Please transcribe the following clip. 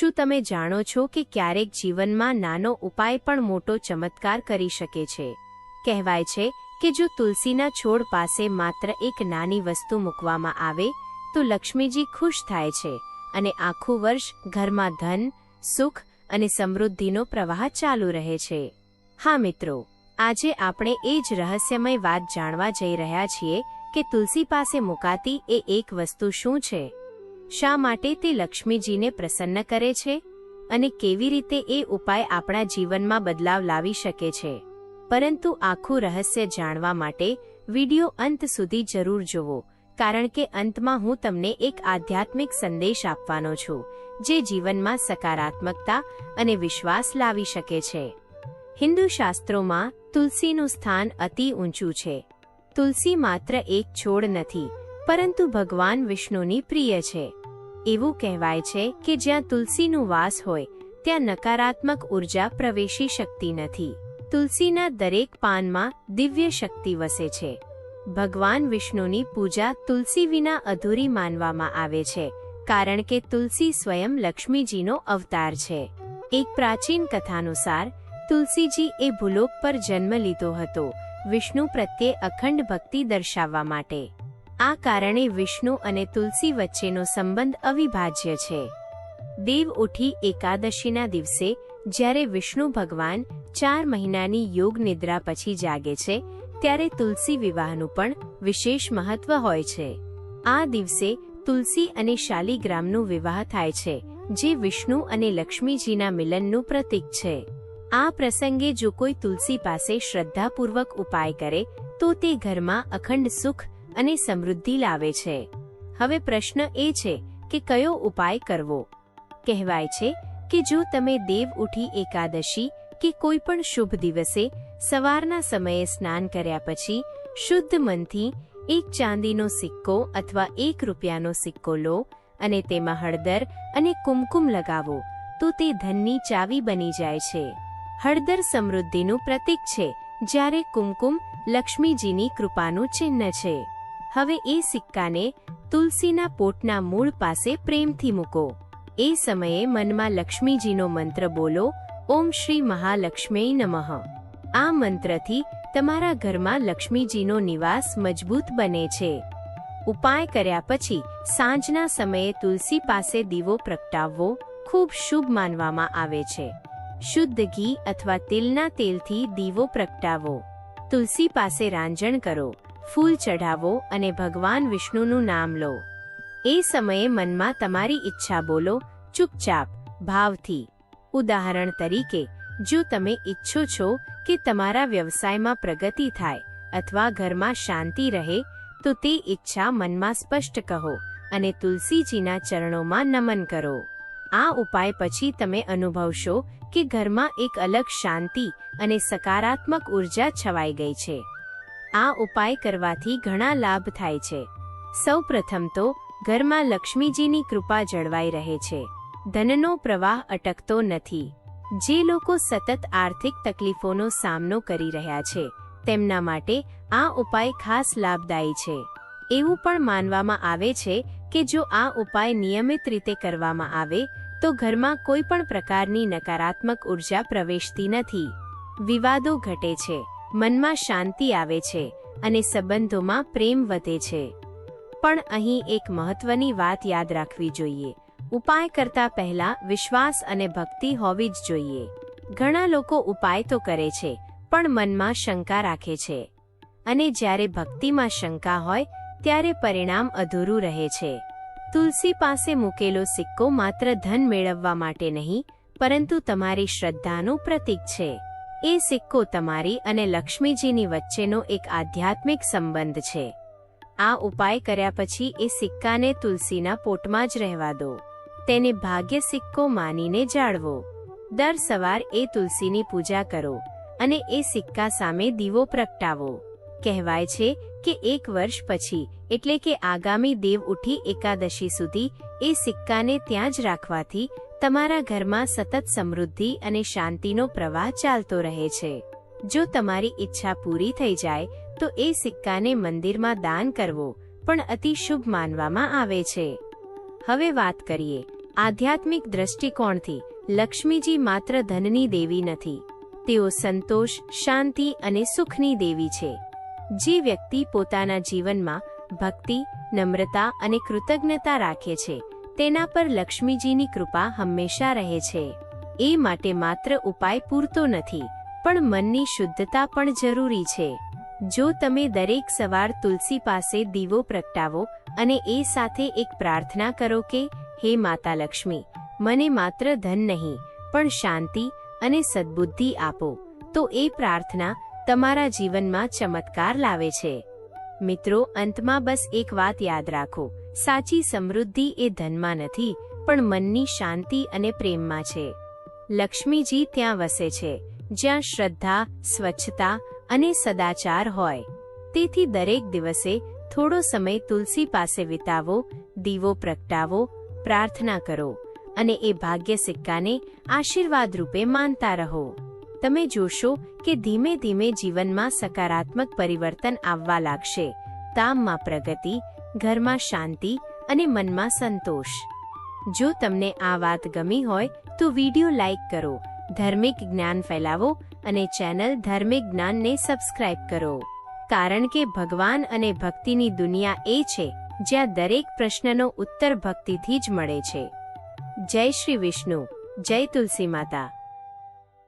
શું તમે જાણો છો કે ક્યારેક જીવનમાં નાનો ઉપાય પણ મોટો ચમત્કાર કરી શકે છે? કહેવાય છે કે જો તુલસીના છોડ પાસે માત્ર એક નાની વસ્તુ મૂકવામાં આવે, તો લક્ષ્મીજી ખુશ થાય છે અને આખું વર્ષ ઘરમાં ધન, સુખ અને સમૃદ્ધિનો પ્રવાહ ચાલુ રહે છે. હા મિત્રો, આજે આપણે એ જ રહસ્યમય વાત જાણવા જઈ રહ્યા છીએ કે તુલસી પાસે મુકાતી એ એક વસ્તુ શું છે? શા માટે તે લક્ષ્મીજીને પ્રસન્ન કરે છે? અને કેવી રીતે એ ઉપાય આપણા જીવનમાં બદલાવ લાવી શકે છે? પરંતુ આખું રહસ્ય જાણવા માટે વિડિયો અંત સુધી જરૂર જુઓ, કારણ કે અંતમાં હું તમને એક આધ્યાત્મિક સંદેશ આપવાનો છું, જે જીવનમાં સકારાત્મકતા અને વિશ્વાસ લાવી શકે છે. હિન્દુ શાસ્ત્રોમાં તુલસીનું સ્થાન અતિ ઊંચું છે. તુલસી માત્ર એક છોડ નથી પરંતુ ભગવાન વિષ્ણુની પ્રિય છે. એવું કહેવાય છે કે જ્યાં તુલસીનું વાસ હોય, ત્યાં નકારાત્મક ઊર્જા પ્રવેશી શકતી નથી. તુલસીના દરેક પાનમાં દિવ્ય શક્તિ વસે છે. ભગવાન વિષ્ણુની પૂજા તુલસી વિના અધૂરી માનવામાં આવે છે, કારણ કે તુલસી સ્વયં લક્ષ્મીજીનો અવતાર છે. એક પ્રાચીન કથાનુસાર, તુલસીજી એ ભૂલોક પર જન્મ લીધો હતો, વિષ્ણુ પ્રત્યે અખંડ ભક્તિ દર્શાવવા માટે. આ કારણે વિષ્ણુ અને તુલસી વચ્ચેનો સંબંધ અવિભાજ્ય છે. દેવ ઉઠી એકાદશીના દિવસે, જ્યારે વિષ્ણુ ભગવાન ચાર મહિનાની યોગ નિદ્રા પછી જાગે છે, ત્યારે તુલસી વિવાહનું પણ વિશેષ મહત્વ હોય છે. આ દિવસે તુલસી અને શાલિગ્રામનું વિવાહ થાય છે, જે વિષ્ણુ અને લક્ષ્મીજીના મિલનનું પ્રતીક છે. આ પ્રસંગે જો કોઈ તુલસી પાસે શ્રદ્ધાપૂર્વક ઉપાય કરે, તો તે ઘરમાં અખંડ સુખ અને સમૃદ્ધિ લાવે છે. હવે પ્રશ્ન એ છે કે કયો ઉપાય કરવો? કહેવાય છે કે જો તમે દેવ ઉઠી એકાદશી કે કોઈ પણ શુભ દિવસે સવારના સમયે સ્નાન કર્યા પછી શુદ્ધ મનથી એક ચાંદીનો સિક્કો અથવા એક રૂપિયાનો સિક્કો લો અને તેમાં હળદર અને કુમકુમ લગાવો, તો તે ધનની ચાવી બની જાય છે. હળદર સમૃદ્ધિનું પ્રતીક છે જ્યારે કુમકુમ લક્ષ્મીજીની કૃપાનું ચિહ્ન છે. હવે એ સિક્કાને તુલસીના પોટના મૂળ પાસે પ્રેમથી મૂકો. એ સમયે મનમાં લક્ષ્મીજીનો મંત્ર બોલો, ઓમ શ્રી મહાલક્ષ્મી નમઃ. આ મંત્રથી તમારા ઘરમાં લક્ષ્મીજીનો નિવાસ મજબૂત બને છે. ઉપાય કર્યા પછી સાંજના સમયે તુલસી પાસે દીવો પ્રગટાવવો ખૂબ શુભ માનવામાં આવે છે. શુદ્ધ ઘી અથવા તિલના તેલથી દીવો પ્રગટાવો. તુલસી પાસે રાંજણ કરો. ફૂલ ચઢાવો અને ભગવાન વિષ્ણુનું નામ લો. એ સમયે મનમાં તમારી ઈચ્છા બોલો, ચૂપચાપ, ભાવથી. ઉદાહરણ તરીકે, જો તમે ઈચ્છો છો કે તમારા વ્યવસાયમાં પ્રગતિ થાય અથવા ઘરમાં શાંતિ રહે, તો તે ઈચ્છા મનમાં સ્પષ્ટ કહો અને તુલસીજીના ચરણોમાં નમન કરો. આ ઉપાય પછી તમે અનુભવશો કે ઘરમાં એક અલગ શાંતિ અને સકારાત્મક ઊર્જા છવાઈ ગઈ છે. આ ઉપાય કરવાથી ઘણા લાભ થાય છે. સૌ પ્રથમ તો, ઘરમાં લક્ષ્મીજીની કૃપા જળવાઈ રહે છે. ધનનો પ્રવાહ અટકતો નથી. જે લોકો સતત આર્થિક તકલીફોનો સામનો કરી રહ્યા છે, તેમના માટે આ ઉપાય ખાસ લાભદાયી છે. એવું પણ માનવામાં આવે છે કે જો આ ઉપાય નિયમિત રીતે કરવામાં આવે, તો ઘરમાં કોઈ પણ પ્રકારની નકારાત્મક ઊર્જા પ્રવેશતી નથી. વિવાદો ઘટે છે. મનમાં શાંતિ આવે છે અને સંબંધોમાં પ્રેમ વધે છે. પણ અહીં એક મહત્વની વાત યાદ રાખવી જોઈએ. ઉપાય કરતા પહેલા વિશ્વાસ અને ભક્તિ હોવી જ જોઈએ. ઘણા લોકો ઉપાય તો કરે છે, પણ મનમાં શંકા રાખે છે. અને જ્યારે ભક્તિમાં શંકા હોય, ત્યારે પરિણામ અધૂરું રહે છે. તુલસી પાસે મૂકેલો સિક્કો માત્ર ધન મેળવવા માટે નહીં, પરંતુ તમારી શ્રદ્ધાનું પ્રતીક છે. એ સિક્કો તમારી અને લક્ષ્મીજીની વચ્ચેનો એક આધ્યાત્મિક સંબંધ છે. આ ઉપાય કર્યા પછી એ સિક્કાને તુલસીના પોટમાં જ રહેવા દો. તેને ભાગ્ય સિક્કો માનીને જાળવો. દર સવાર એ તુલસીની પૂજા કરો અને એ સિક્કા સામે દીવો પ્રગટાવો. કહેવાય છે કે એક વર્ષ પછી, એટલે કે આગામી દેવ ઉઠી એકાદશી સુધી, એ સિક્કાને ત્યાં જ રાખવાથી તમારા ઘરમાં સતત સમૃદ્ધિ અને શાંતિનો પ્રવાહ ચાલતો રહે છે. જો તમારી ઈચ્છા પૂરી થઈ જાય, તો એ સિક્કાને મંદિરમાં દાન કરવો પણ અતિ શુભ માનવામાં આવે છે. હવે વાત કરીએ, આધ્યાત્મિક દ્રષ્ટિકોણથી. લક્ષ્મીજી માત્ર ધનની દેવી નથી. તેઓ સંતોષ, શાંતિ અને સુખની દેવી છે. જે વ્યક્તિ પોતાના જીવનમાં ભક્તિ, નમ્રતા અને કૃતજ્ઞતા રાખે છે તેના પર લક્ષ્મીજીની કૃપા હંમેશા રહે છે. એ માટે માત્ર ઉપાય પૂરતો નથી, પણ મનની શુદ્ધતા પણ જરૂરી છે. જો તમે દરેક સવાર તુલસી પાસે દીવો પ્રગટાવો અને એ સાથે એક પ્રાર્થના કરો કે, હે માતા લક્ષ્મી, મને માત્ર ધન નહીં, પણ શાંતિ અને સદ્બુદ્ધિ આપો, તો એ પ્રાર્થના તમારા જીવનમાં ચમત્કાર લાવે છે. મિત્રો, અંતમાં બસ એક વાત યાદ રાખો. સાચી સમૃદ્ધિ એ ધનમાં નથી, પણ મનની શાંતિ અને પ્રેમમાં છે. લક્ષ્મીજી ત્યાં વસે છે, જ્યાં શ્રદ્ધા, સ્વચ્છતા અને સદાચાર હોય. તેથી દરેક દિવસે થોડો સમય તુલસી પાસે વિતાવો, દીવો પ્રગટાવો, પ્રાર્થના કરો અને એ ભાગ્ય સિક્કાને આશીર્વાદ રૂપે માનતા રહો. તમે જોશો કે ધીમે ધીમે જીવનમાં સકારાત્મક પરિવર્તન આવવા લાગશે. કામમાં પ્રગતિ, ઘરમાં શાંતિ અને મનમાં સંતોષ. જો તમને આ વાત ગમી હોય, તો વિડિયો લાઈક કરો, ધાર્મિક જ્ઞાન ફેલાવો અને ચેનલ ધાર્મિક જ્ઞાનને સબસ્ક્રાઇબ કરો. કારણ કે ભગવાન અને ભક્તિની દુનિયા એ છે, જ્યાં દરેક પ્રશ્નનો ઉત્તર ભક્તિથી જ મળે છે. જય શ્રી વિષ્ણુ, જય તુલસી માતા.